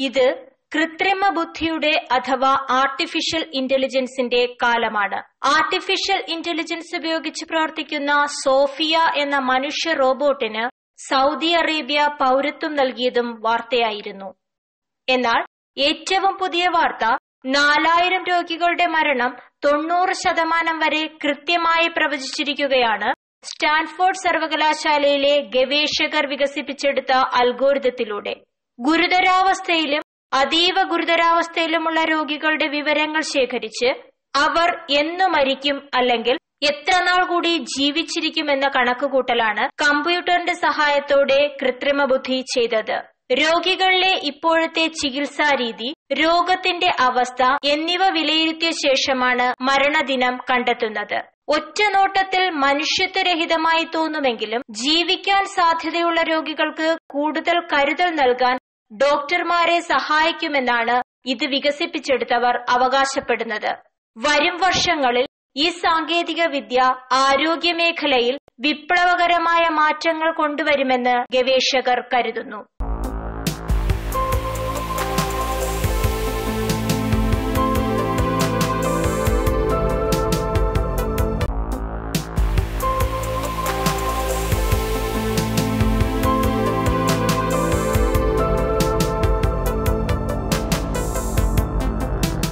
ഇത് കൃത്രിമ ബുദ്ധിയുടെ അഥവാ ആർട്ടിഫിഷ്യൽ ഇന്റലിജൻസിന്റെ കാലമാണ്. ആർട്ടിഫിഷ്യൽ ഇന്റലിജൻസ് ഉപയോഗിച്ച് പ്രവർത്തിക്കുന്ന സോഫിയ എന്ന മനുഷ്യ റോബോട്ടിന് സൗദി അറേബ്യ പൗരത്വം നൽകിയതും വാർത്തയായിരുന്നു. എന്നാൽ ഏറ്റവും പുതിയ വാർത്ത നാലായിരം രോഗികളുടെ മരണം തൊണ്ണൂറ് ശതമാനം വരെ കൃത്യമായി പ്രവചിച്ചിരിക്കുകയാണ് സ്റ്റാൻഫോർഡ് സർവകലാശാലയിലെ ഗവേഷകർ വികസിപ്പിച്ചെടുത്ത അൽഗോരിതത്തിലൂടെ. ഗുരുതരാവസ്ഥയിലും അതീവ ഗുരുതരാവസ്ഥയിലുമുള്ള രോഗികളുടെ വിവരങ്ങൾ ശേഖരിച്ച് അവർ എന്നു മരിക്കും അല്ലെങ്കിൽ എത്ര നാൾ കൂടി ജീവിച്ചിരിക്കുമെന്ന കണക്കുകൂട്ടലാണ് കമ്പ്യൂട്ടറിന്റെ സഹായത്തോടെ കൃത്രിമ ബുദ്ധി ചെയ്തത്. രോഗികളിലെ ഇപ്പോഴത്തെ ചികിത്സാ രീതി രോഗത്തിന്റെ അവസ്ഥ എന്നിവ വിലയിരുത്തിയ ശേഷമാണ് മരണദിനം കണ്ടെത്തുന്നത്. ഒറ്റ നോട്ടത്തിൽ മനുഷ്യത്വരഹിതമായി തോന്നുമെങ്കിലും ജീവിക്കാൻ സാധ്യതയുള്ള രോഗികൾക്ക് കൂടുതൽ കരുതൽ നൽകാൻ ഡോക്ടർമാരെ സഹായിക്കുമെന്നാണ് ഇത് വികസിപ്പിച്ചെടുത്തവർ അവകാശപ്പെടുന്നത്. വരും വർഷങ്ങളിൽ ഈ സാങ്കേതിക വിദ്യ ആരോഗ്യമേഖലയിൽ വിപ്ലവകരമായ മാറ്റങ്ങൾ കൊണ്ടുവരുമെന്ന് ഗവേഷകർ കരുതുന്നു.